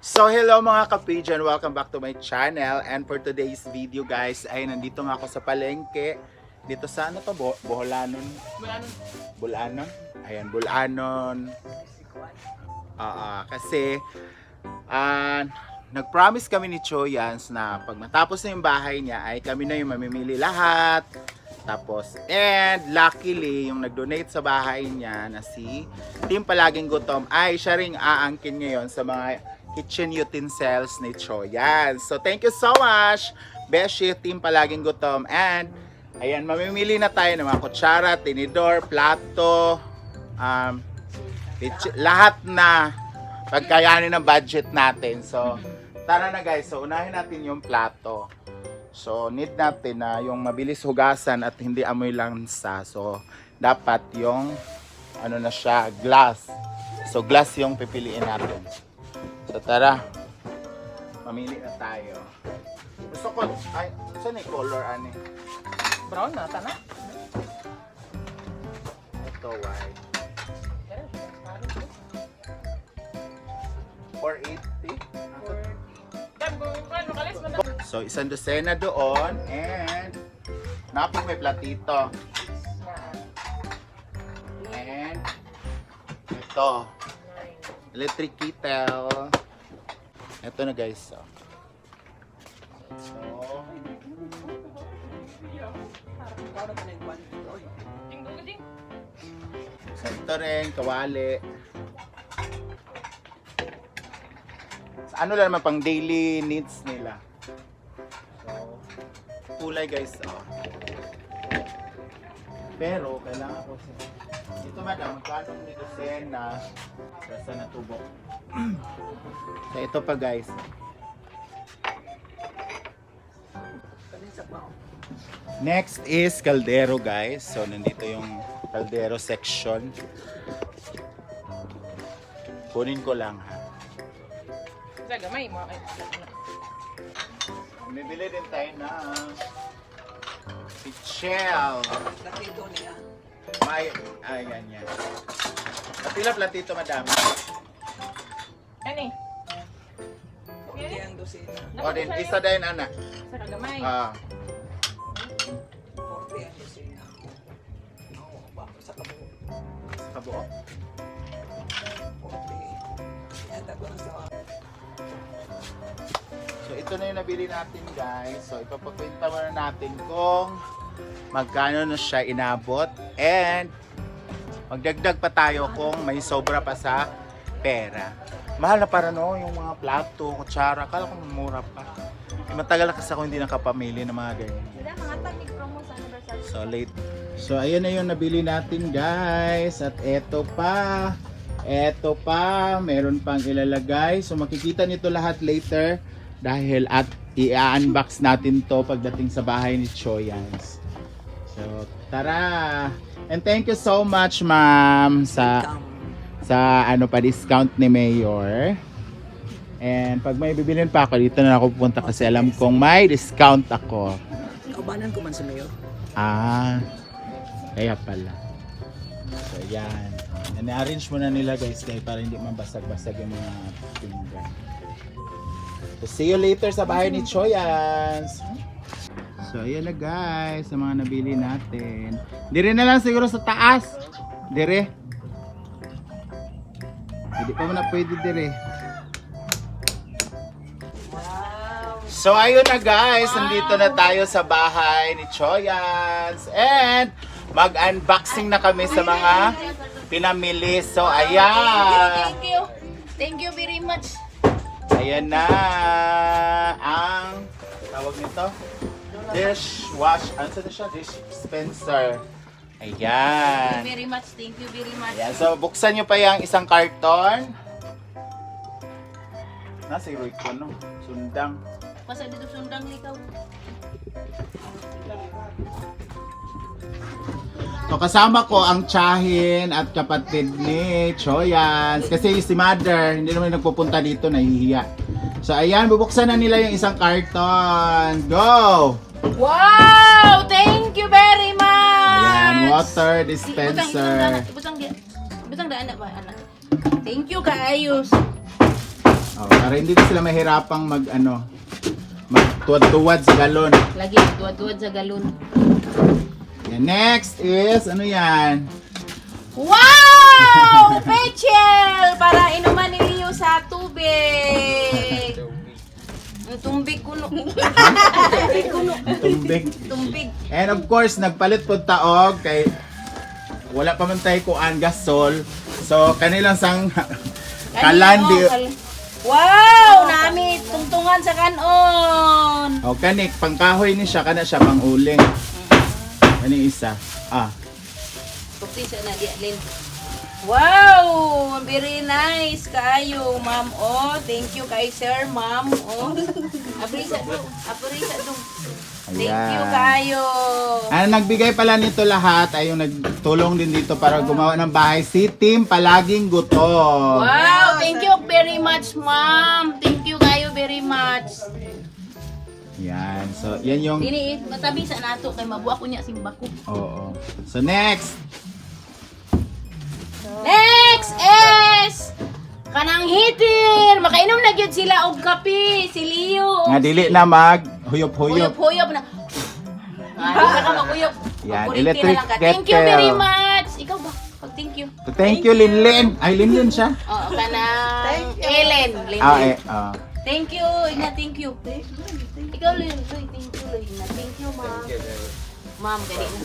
So hello mga kapijan, welcome back to my channel and for today's video guys ay nandito nga ako sa palengke dito sa ano to, Bo Boholanon? Bulanon? Ayan, Bulanon. Oo, kasi ah, nag-promise kami ni Choyans na pag matapos na yung bahay niya ay kami na yung mamimili lahat. Tapos, and luckily, yung nag-donate sa bahay niya na si Team Palaging Gutom ay siya ring aangkin ngayon sa mga kitchen utensils ni Choyan. So, thank you so much, Beshi, Team Palaging Gutom. And, ayan, mamimili na tayo ng mga kutsara, tinidor, plato, um, lahat na pagkayanin ng budget natin. So, tara na guys. So, unahin natin yung plato. So, need natin na yung mabilis hugasan at hindi amoy lansa. So, dapat yung ano na siya, glass. So, glass yung pipiliin natin. So, tara. Mamili na tayo. Gusto ko, ay, saan yung color, ani? Brown na, tana. Ito, white. 480. Dam, kung kalis mo na. So, isang dosena doon and napong may platito. And ito, electric kettle. Ito na guys. So, so so ito rin, kawali. Sa ano lang naman pang daily needs nila. So, kulay guys. Oh. Pero, kailangan ko sa... Ito madam, magkano ni dosena sa sa natubo. so, ito pa guys. Next is kaldero guys. So, nandito yung kaldero section. Kunin ko lang ha. Sa gamay mo. Ay, Bibili din tayo na pichel. Platito niya. May, ay, yan, yan. Kapila platito, madam. Ano eh? Kunti ang dosina. O, din, isa din, anak. Sa kagamay. Ah, Kunti ang dosina. Oo, bako sa kabo. sa kabuo. Kunti. Yata ko na sa So, ito na yung nabili natin, guys. So, ipapakwenta muna natin kung magkano na siya inabot. And, magdagdag pa tayo kung may sobra pa sa pera. Mahal na para no, yung mga plato, kutsara. Akala ko mura pa. Eh, matagal na kasi ako hindi nakapamili ng mga ganyan. Sila mga tagig promo sa anniversary. So late. So ayan na yung nabili natin guys. At eto pa. Eto pa. Meron pang ilalagay. So makikita nito lahat later. Dahil at i-unbox natin to pagdating sa bahay ni Choyans. So tara. And thank you so much ma'am sa sa ano pa discount ni Mayor. And pag may bibilin pa ako dito na ako pupunta kasi alam kong may discount ako. Kaubanan ko man sa mayor. Ah, kaya pala. So, yan. And arrange mo na nila guys kaya para hindi mabasag-basag yung mga finger. So, see you later sa bahay ni Choyans. So, ayan na guys, sa mga nabili natin. Dire na lang siguro sa taas. Dire. Hindi pa mo na pwede dire. So ayun na guys, nandito na tayo sa bahay ni Choyans and mag-unboxing na kami sa mga pinamili. So ayan, Thank you. Thank you very much. ayan na ang tawag nito dishwash, ano sa siya? Dish dispenser. Thank Ayan. you very much. Thank you very much. Ayan, so buksan nyo pa yung isang karton. Nasa iroy ko, no? Sundang. Pasa dito sundang likaw. So kasama ko ang tsahin at kapatid ni Choyans. Kasi si mother, hindi naman nagpupunta dito, nahihiya. So ayan, bubuksan na nila yung isang karton. Go! Wow! Thank you very much! Ayan, water dispenser. butang, butang, daan na ba, anak? Thank you, kaayos. Oh. Para hindi na sila mahirapang mag ano, magtuwad-tuwad sa galon. Lagi, tuwad-tuwad sa galon. Yan, next is, ano yan? Wow! Pechel! Para inuman ninyo sa tubig. Ang tumbig kuno. tumbig kuno. Tumbig. Tumbig. And of course, nagpalit po taog kay wala pa man tayo kuan gasol. So, kanilang sang kalan di Kanino, kal- Wow! Nami tungtungan sa kanon. O kanik pangkahoy ni siya kana siya pang uling. Kani isa. Ah, Pukti sa na di. Wow! Very nice kayo, ma'am. Oh, thank you kay sir, ma'am. Oh. Aprisa do. Aprisa do. Thank you kayo. Ang nagbigay pala nito lahat ay yung nagtulong din dito para gumawa ng bahay si Team Palaging Gutom. Wow, thank you very much, ma'am. Thank you kayo very much. Yan. So, yan yung Dini, matabi sa nato kay mabuak ko niya simba ko. Oo. So next, Next kanang hitir. Makainom na gyud sila og kape, si Leo. nga dili na mag huyop-huyop. Huyop-huyop na. Ah, di ka ka mag-huyop. Yan, Kuryente electric na lang ka. Thank you kettle. very much. Ikaw ba? Pag thank you. Thank you, Linlin. Ay, Linlin siya. Oo, kanang Ellen. Ellen. Ah, eh, ah. Thank you, Ina, thank you. Ikaw, Lin. Uy, Thank you, Ina. Thank you, ma'am. Ma'am, kaya di na.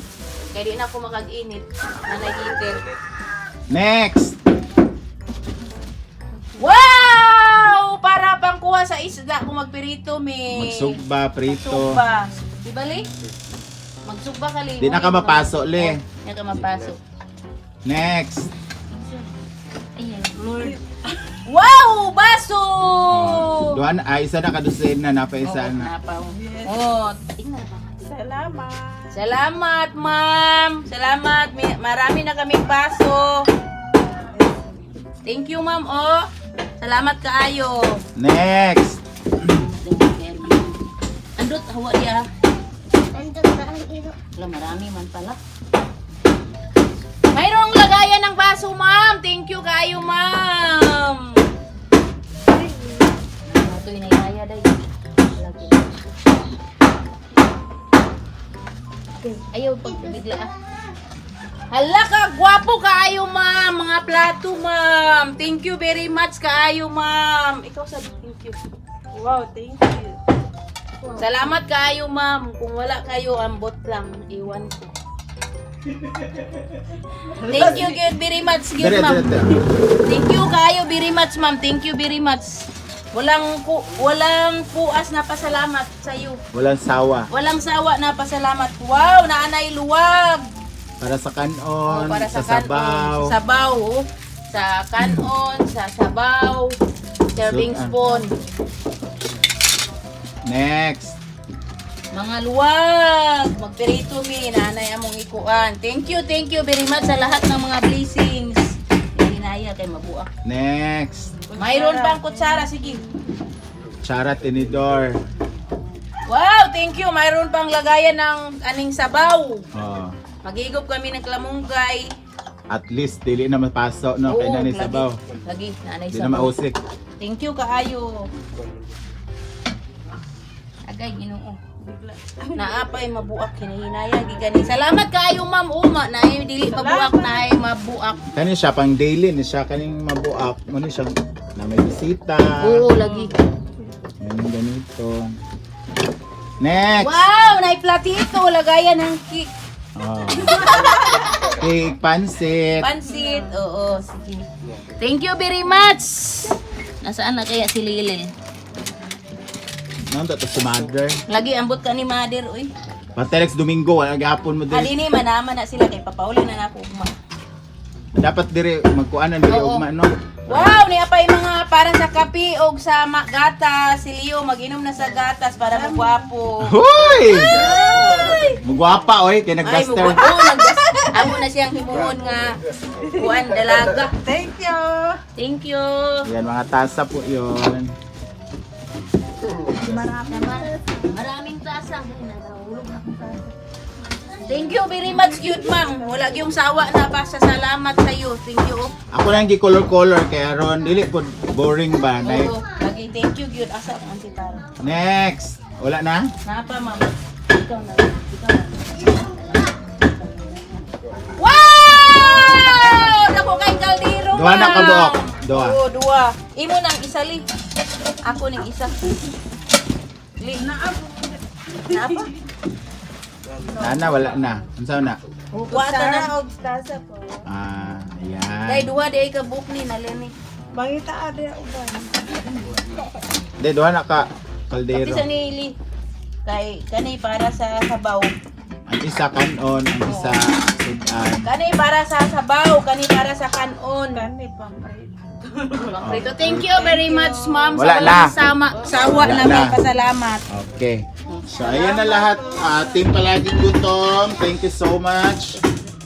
Kaya di na ako makag-init. Nanay heater. Next. Wow! Para pang kuha sa isda kung magpirito, me. Magsugba, prito. Magsugba. Di ba, Li? Magsugba ka, Li. Di na ka mapasok, Le. Di na ka mapasok. Next. Ayan, Lord. Wow! Baso! Duhan, ay, isa na kadusin na, napa isa Oo, na. napaw. Oh, tingnan ba? Salamat. Salamat, ma'am. Salamat. Mi- Marami na kaming baso. Thank you, ma'am. Oh, salamat kaayo. Next. Andot, hawa dia. Wala, marami man pala. Mayroong lagayan ng baso, ma'am. Thank you kayo, ma'am. Ito day. Lagi. Ayaw pag bigla ah. Hala ka, gwapo kaayo, ma'am. Mga plato, ma'am. Thank you very much kaayo, ma'am. Ikaw sa thank you. Wow, thank you. Salamat kayo, ma'am. Kung wala kayo, ambot lang. Iwan ko. Thank you good very much, good Dire, ma'am. Thank you kayo very much, ma'am. Thank you very much. Walang ku walang puas na pasalamat sa iyo. Walang sawa. Walang sawa na pasalamat. Wow, naanay luwag. Para sa kanon, Oh, para sa, sa kanon, sabaw. sa sabaw, oh. sa kanon, sa sabaw, serving So, ah. spoon. Next. Mga luwag, magperito mi, nanay among ikuan. Thank you, thank you very much sa lahat ng mga blessings. Hinaya kay mabuak. Next. Mayroon pang kutsara, sige. Charat tinidor. Wow, thank you. Mayroon pang lagayan ng aning sabaw. Oh. Magigop kami ng klamunggay. At least, dili na mapasok, no? Na ni lagi. sabaw. Lagi, nanay Di na sabaw. mausik. Thank you kaayo. Agay, ginoo. Naapay mabuak hinahinaya gigani. Salamat kaayo ma'am uma na dili mabuak na ay mabuak. Kani siya pang daily ni siya kaning mabuak. Mo ni siya na may bisita. Oo, lagi. Yan yung ganito. Next. Wow, nay platito lagayan ng cake. Oh. Cake, pansit. Pansit. Oo, sige. Thank you very much. Nasaan na kaya si Lilil? Nang to si mother. Lagi ambot ka ni Mother, uy. Patelex Domingo, ang gapon mo diri. Halini manama na sila kay papauli na nako ugma. Dapat dire magkuanan diri Oo. ugma no. Wow, niya pa yung mga parang sa kape o sa ma- gatas. Si Leo mag-inom na sa gatas para magwapo. Hoy! Mugwapa oy kay Ay, nagduster. Nagdas. Amo na siyang himuon nga. Kuan, dalaga. Thank you. Thank you. Yan mga tasa po 'yon. Maraming tasa. Thank you very much, cute ma'am. Wala yung sawa na pa sa salamat sa iyo. Thank you. Ako lang gi color color kaya ron dili po boring ba. Nay Oo, Okay, thank you, Gyud. Asa ang Tara? Next. Wala na? Napa, ma'am. Ikaw na. Wow! Dako kay kaldero, Duha na ka. Doc. Duha. Oo, duha. Imo nang isa, li. Ako ning isa. Li. Na ako. Na pa? Nana, wala na. Saan na? Wata na. og tasa po. Ah, Dai ayan. duha di ay ka book ni nalini. Mangita ade uban. Hindi, duha na ka. Kaldero. Pati sa nili. Kay kani para sa sabaw. Ang isa kanon, ang isa sudan. Kani para sa sabaw, kani para sa kanon. Kani pang Prito, thank you very much, ma'am. Wala sa na. sama, sawa Wala namin. na. Pasalamat. Okay. So, ayan na lahat. Uh, team Palaging Gutom, thank you so much.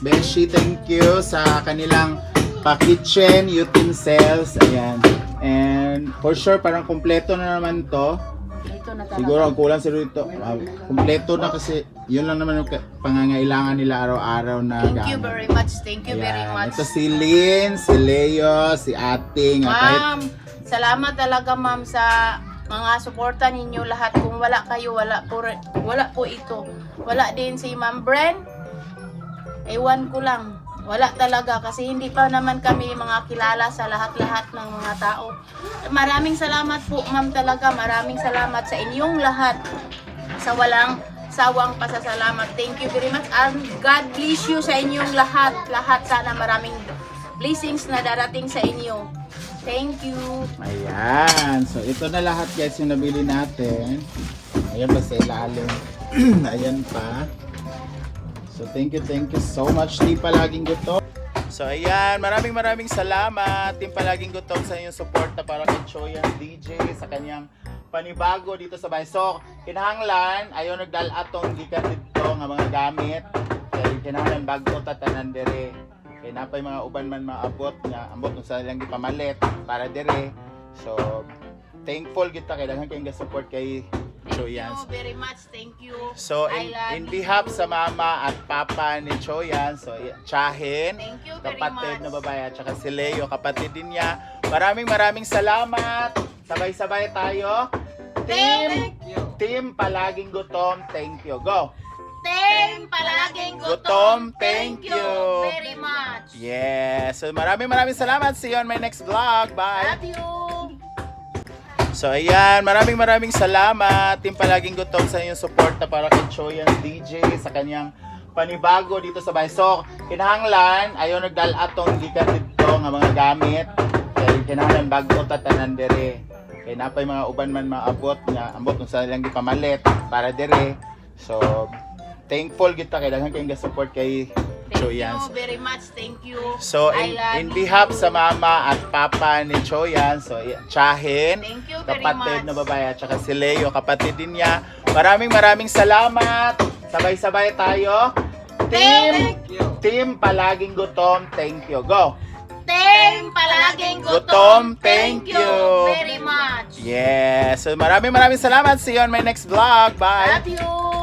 Beshi, thank you sa kanilang pa-kitchen utensils. Ayan. And for sure, parang kumpleto na naman to. Ito na talaga. Siguro ang kulang siguro ito. Uh, kumpleto na kasi yun lang naman yung pangangailangan nila araw-araw na Thank you very much. Thank you very Ayan. much. Ito si Lynn, si Leo, si Ating. at kahit Ma'am, salamat talaga ma'am sa mga suporta ninyo lahat. Kung wala kayo, wala po, wala po ito. Wala din si Ma'am Bren. Ewan ko lang. Wala talaga kasi hindi pa naman kami mga kilala sa lahat-lahat ng mga tao. Maraming salamat po ma'am talaga. Maraming salamat sa inyong lahat. Sa walang sawang pasasalamat. Thank you very much. And God bless you sa inyong lahat. Lahat sana maraming blessings na darating sa inyo. Thank you. Ayan. So, ito na lahat guys yung nabili natin. Ayan pa sa ilalim. Ayan pa. So, thank you, thank you so much, Team Palaging Gutom. So, ayan. Maraming maraming salamat, Team Palaging Gutom, sa inyong suporta para kay Choyan DJ, sa kanyang panibago dito sa bahay. So, kinahanglan, ayaw nagdal atong gikan dito nga mga gamit. Kaya kinahanglan bago tatanan dire. Kaya napay mga uban man maabot nga ambot saan lang gipamalit para dire. So, thankful kita kay daghan kayong support kay Thank Choyan. you very much. Thank you. So, in, in you. behalf sa mama at papa ni Choyan, so, Chahin, Thank you very kapatid much. na babae, at saka si Leo, kapatid din niya. Maraming maraming salamat. Sabay-sabay tayo. Team, team palaging gutom. Thank you. Go. Team palaging Gutom, thank you you. very much. Yes. So, maraming maraming salamat. See you on my next vlog. Bye. Love you. So ayan, maraming maraming salamat. Team Palaging Gutom sa inyong suporta para kay Choyan DJ sa kanyang panibago dito sa bahay. So, kinahanglan, ayaw nagdal atong gikan dito nga mga gamit. Kaya kinahanglan bago tatanan dire. Kaya napay mga uban man maabot nga ambot kung saan lang gipamalit para dire. So, thankful kita kay daghan kayong support kay Thank Choyan. you very much. Thank you. So, in, in behalf sa mama at papa ni Choyan, so, Chahin, Thank you very kapatid much. na babae, at saka si Leo, kapatid din niya. Maraming maraming salamat. Sabay-sabay tayo. Team, team palaging gutom. Thank you. Go. Team palaging Gutom, gutom. thank Thank you. you very much. Yes. So, maraming maraming salamat. See you on my next vlog. Bye. Love you.